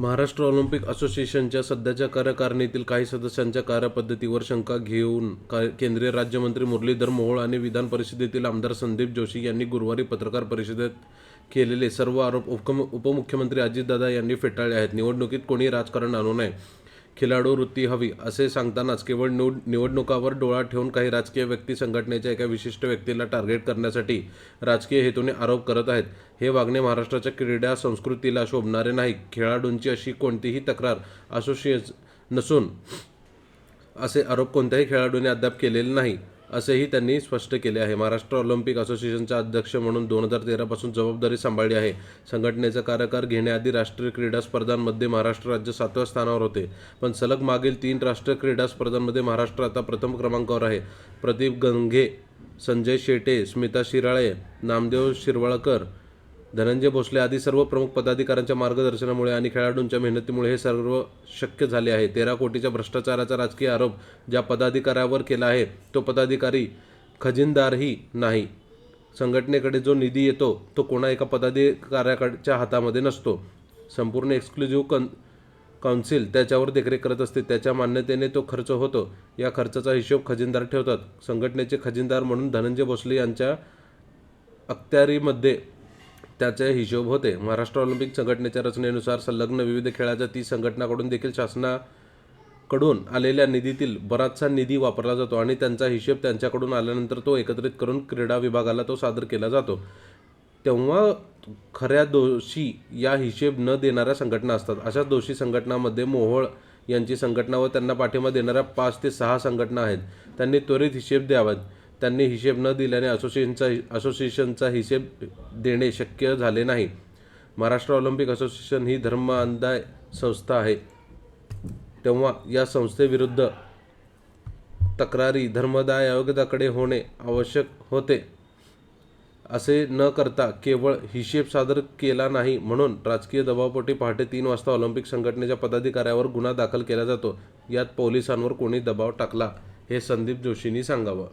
Maharashtra Olympic असोसिएशनच्या सध्याच्या कार्यकारिणीतील काही सदस्यांच्या कार्यपद्धतीवर शंका घेऊन का केंद्रीय राज्यमंत्री मुरलीधर मोहोळ आणि विधान परिषदेतील आमदार संदीप जोशी यांनी गुरुवारी पत्रकार परिषदेत केलेले सर्व आरोप उपमुख्यमंत्री अजितदादा यांनी फेटाळले आहेत. निवडणुकीत कोणी राजकारण आणू नये. खिलाडू वृत्ती हवी असे सांगतानाच केवळ निवड निवडणुकावर डोळा ठेवून काही राजकीय व्यक्ती संघटनेच्या एका विशिष्ट व्यक्तीला टार्गेट करण्यासाठी राजकीय हेतूने आरोप करत आहेत. हे वागणे महाराष्ट्राच्या क्रीडा संस्कृतीला शोभणारे नाही. खेळाडूंची अशी कोणतीही तक्रार असोसिएस नसून असे आरोप कोणत्याही खेळाडूने अद्याप केलेले नाही. असेही त्यांनी स्पष्ट केले आहे. महाराष्ट्र ऑलिम्पिक असोसिएशनचा अध्यक्ष म्हणून दोन हजार तेरापासून जबाबदारी सांभाळली आहे. संघटनेचा कार्यकार घेण्याआधी राष्ट्रीय क्रीडा स्पर्धांमध्ये महाराष्ट्र राज्य सातव्या स्थानावर होते. पण सलग मागील तीन राष्ट्रीय क्रीडा स्पर्धांमध्ये महाराष्ट्र आता प्रथम क्रमांकावर आहे. प्रदीप गंगे संजय शेटे स्मिता शिराळे नामदेव शिरवाळकर धनंजय भोसले आदी सर्व प्रमुख पदाधिकाऱ्यांच्या मार्गदर्शनामुळे आणि खेळाडूंच्या मेहनतीमुळे हे सर्व शक्य झाले आहे. तेरा कोटीच्या भ्रष्टाचाराचा राजकीय आरोप ज्या पदाधिकाऱ्यावर केला आहे तो पदाधिकारी खजिनदारही नाही. संघटनेकडे जो निधी येतो तो कोणा एका पदाधिकाऱ्याकडच्या हातामध्ये नसतो. संपूर्ण एक्सक्लुझिव्ह कन काउन्सिल त्याच्यावर देखरेख करत असते. त्याच्या मान्यतेने तो खर्च होतो. या खर्चाचा हिशोब खजिनदार ठेवतात. संघटनेचे खजिनदार म्हणून धनंजय भोसले यांच्या अखत्यारीमध्ये त्याचे हिशोब होते. महाराष्ट्र ऑलिम्पिक संघटनेच्या रचनेनुसार संलग्न विविध खेळाच्या ती संघटनाकडून देखील शासनाकडून आलेल्या निधीतील बराचसा निधी वापरला जातो आणि त्यांचा हिशेब त्यांच्याकडून आल्यानंतर तो एकत्रित करून क्रीडा विभागाला तो सादर केला जातो. तेव्हा खऱ्या दोषी या हिशेब न देणाऱ्या संघटना असतात. अशा दोषी संघटनामध्ये मोहोळ यांची संघटना व त्यांना पाठिंबा देणाऱ्या पाच ते सहा संघटना आहेत. त्यांनी त्वरित हिशेब द्यावात. त्यांनी हिशेब न दिल्याने असोसिएशनचा असोसिएशनचा हिशेब देणे शक्य झाले नाही. महाराष्ट्र ऑलिम्पिक असोसिएशन ही धर्मांदाय संस्था आहे. तेव्हा या संस्थेविरुद्ध तक्रारी धर्मदाय आयोगाकडे होणे आवश्यक होते. असे न करता केवळ हिशेब सादर केला नाही म्हणून राजकीय दबावपोटी पहाटे तीन वाजता ऑलिम्पिक संघटनेच्या पदाधिकाऱ्यावर गुन्हा दाखल केला जातो. यात पोलिसांवर कोणी दबाव टाकला हे संदीप जोशींनी सांगावं.